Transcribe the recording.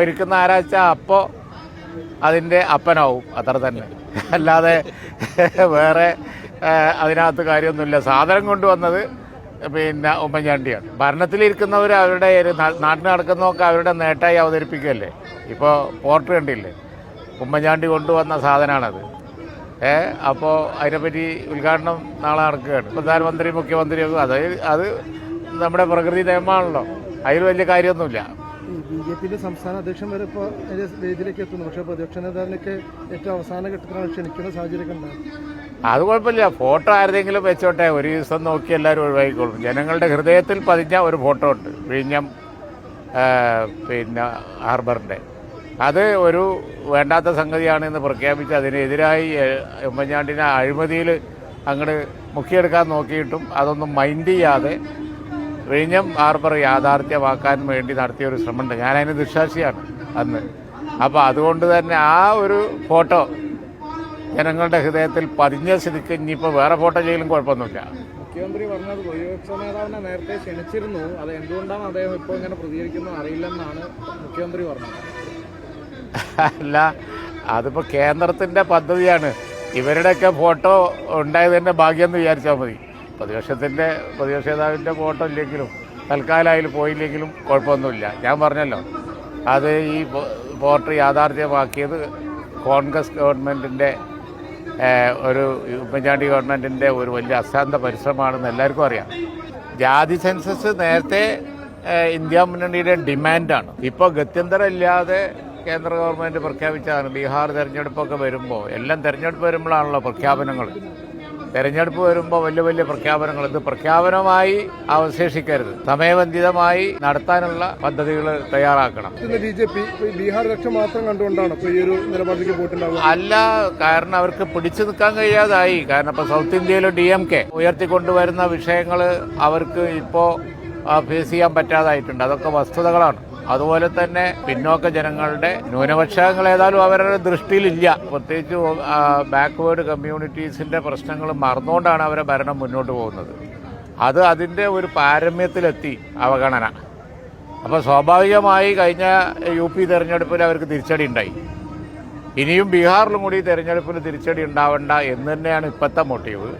അപ്പം ഇരിക്കുന്ന ആരാച്ച? അപ്പോൾ അതിന്റെ അപ്പനാവും. അത്ര തന്നെ. അല്ലാതെ വേറെ അതിനകത്ത് കാര്യമൊന്നുമില്ല. സാധനം കൊണ്ടുവന്നത് പിന്നെ ഉമ്മൻചാണ്ടിയാണ്. ഭരണത്തിലിരിക്കുന്നവർ അവരുടെ നാട്ടിൽ നടക്കുന്നതൊക്കെ അവരുടെ നേട്ടമായി അവതരിപ്പിക്കുകയല്ലേ? ഇപ്പോൾ പോർട്ട് കണ്ടില്ലേ? ഉമ്മൻചാണ്ടി കൊണ്ടുവന്ന സാധനമാണത് ഏ അപ്പോൾ അതിനെപ്പറ്റി ഉദ്ഘാടനം നാളെ നടക്കുകയാണ്. പ്രധാനമന്ത്രി മുഖ്യമന്ത്രിയൊക്കെ അത് അത് നമ്മുടെ പ്രകൃതി നിയമമാണല്ലോ. അതിൽ വലിയ കാര്യമൊന്നുമില്ല. ബി ജെ പിയിലെ സംസ്ഥാന അധ്യക്ഷൻ വരെ ഇപ്പോൾ അതിന്റെ വേദിയിലേക്ക് എത്തുന്നു. പക്ഷേ പ്രതിപക്ഷ നേതാവിനൊക്കെ ഏറ്റവും അവസാന ഘട്ടത്തിലാണ് ക്ഷണിക്കുന്ന സാഹചര്യമൊക്കെ ഉണ്ടാകും അത് കുഴപ്പമില്ല. ഫോട്ടോ ആരുടെങ്കിലും വെച്ചോട്ടെ. ഒരു ദിവസം നോക്കി എല്ലാവരും ഒഴിവാക്കിക്കോളും ജനങ്ങളുടെ ഹൃദയത്തിൽ പതിഞ്ഞ ഒരു ഫോട്ടോ ഉണ്ട്. വിഴിഞ്ഞം പിന്നെ ഹാർബറിന്റെ അത് ഒരു വേണ്ടാത്ത സംഗതിയാണെന്ന് പ്രഖ്യാപിച്ച് അതിനെതിരായി ഉമ്മൻചാണ്ടിനെ അഴിമതിയിൽ അങ്ങോട്ട് മുക്കിയെടുക്കാൻ നോക്കിയിട്ടും അതൊന്നും മൈൻഡ് ചെയ്യാതെ വിഴിഞ്ഞം ഹാർബർ യാഥാർത്ഥ്യമാക്കാൻ വേണ്ടി നടത്തിയ ഒരു ശ്രമമുണ്ട്. ഞാനതിന് ദുശാസിയാണ് അന്ന്. അപ്പോൾ അതുകൊണ്ട് തന്നെ ആ ഒരു ഫോട്ടോ ജനങ്ങളുടെ ഹൃദയത്തിൽ പതിഞ്ഞ സ്ഥിതിക്ക് ഇനിയിപ്പോൾ വേറെ ഫോട്ടോ ചെയ്യലും കുഴപ്പമൊന്നുമില്ല. മുഖ്യമന്ത്രി പറഞ്ഞത് പ്രതിപക്ഷ നേതാവിനെ നേരത്തെ ക്ഷണിച്ചിരുന്നു. അത് എന്തുകൊണ്ടാണ് അദ്ദേഹം ഇപ്പോൾ ഇങ്ങനെ പ്രതികരിക്കുന്നത് അറിയില്ലെന്നാണ് മുഖ്യമന്ത്രി പറഞ്ഞത്. അല്ല അതിപ്പോൾ കേന്ദ്രത്തിന്റെ പദ്ധതിയാണ്. ഇവരുടെയൊക്കെ ഫോട്ടോ ഉണ്ടായതിന്റെ ഭാഗ്യം എന്ന് വിചാരിച്ചാൽ മതി. പ്രതിപക്ഷത്തിന്റെ പ്രതിപക്ഷ നേതാവിന്റെ വോട്ടോ ഇല്ലെങ്കിലും തൽക്കാലമായാലും പോയില്ലെങ്കിലും കുഴപ്പമൊന്നുമില്ല. ഞാൻ പറഞ്ഞല്ലോ അത് ഈ വോട്ട് യാഥാർത്ഥ്യമാക്കിയത് കോൺഗ്രസ് ഗവൺമെന്റിന്റെ ഒരു ഉമ്മൻചാണ്ടി ഗവൺമെന്റിന്റെ ഒരു വലിയ അശാന്ത പരിശ്രമമാണെന്ന് എല്ലാവർക്കും അറിയാം. ജാതി സെൻസസ് നേരത്തെ ഇന്ത്യ മുന്നണിയുടെ ഡിമാൻഡാണ്. ഇപ്പോൾ ഗത്യന്തരമില്ലാതെ കേന്ദ്ര ഗവൺമെന്റ് പ്രഖ്യാപിച്ചതാണ്. ബീഹാർ തെരഞ്ഞെടുപ്പൊക്കെ വരുമ്പോൾ എല്ലാം തെരഞ്ഞെടുപ്പ് വരുമ്പോഴാണല്ലോ പ്രഖ്യാപനങ്ങൾ തെരഞ്ഞെടുപ്പ് വരുമ്പോൾ വലിയ വലിയ പ്രഖ്യാപനങ്ങൾ ഇത് പ്രഖ്യാപനമായി അവശേഷിക്കരുത്. സമയബന്ധിതമായി നടത്താനുള്ള പദ്ധതികൾ തയ്യാറാക്കണം. ബി ജെ പി ബീഹാർ ലക്ഷ്യം മാത്രം കണ്ടുകൊണ്ടാണ്? ഇപ്പോൾ ഈ ഒരു നിലപാടിലേക്ക് പോയിട്ടുണ്ടാവുക? അല്ല കാരണം അവർക്ക് പിടിച്ചു നിൽക്കാൻ കഴിയാതായി. കാരണം ഇപ്പൊ സൗത്ത് ഇന്ത്യയിൽ ഡി എം കെ ഉയർത്തിക്കൊണ്ടുവരുന്ന വിഷയങ്ങൾ അവർക്ക് ഇപ്പോൾ ഫേസ് ചെയ്യാൻ പറ്റാതായിട്ടുണ്ട്. അതൊക്കെ വസ്തുതകളാണ്. അതുപോലെ തന്നെ പിന്നോക്ക ജനങ്ങളുടെ ന്യൂനപക്ഷങ്ങൾ ഏതായാലും അവരുടെ ദൃഷ്ടിയിലില്ല. പ്രത്യേകിച്ച് ബാക്ക്വേർഡ് കമ്മ്യൂണിറ്റീസിന്റെ പ്രശ്നങ്ങൾ മറന്നുകൊണ്ടാണ് അവരെ ഭരണം മുന്നോട്ട് പോകുന്നത്. അത് അതിന്റെ ഒരു പാരമ്യത്തിലെത്തി അവഗണന. അപ്പോൾ സ്വാഭാവികമായി കഴിഞ്ഞ യു പി തെരഞ്ഞെടുപ്പിൽ അവർക്ക് തിരിച്ചടി ഉണ്ടായി. ഇനിയും ബീഹാറിലും കൂടി തെരഞ്ഞെടുപ്പിൽ തിരിച്ചടി ഉണ്ടാവണ്ട എന്ന് തന്നെയാണ് ഇപ്പോഴത്തെ മോട്ടീവ്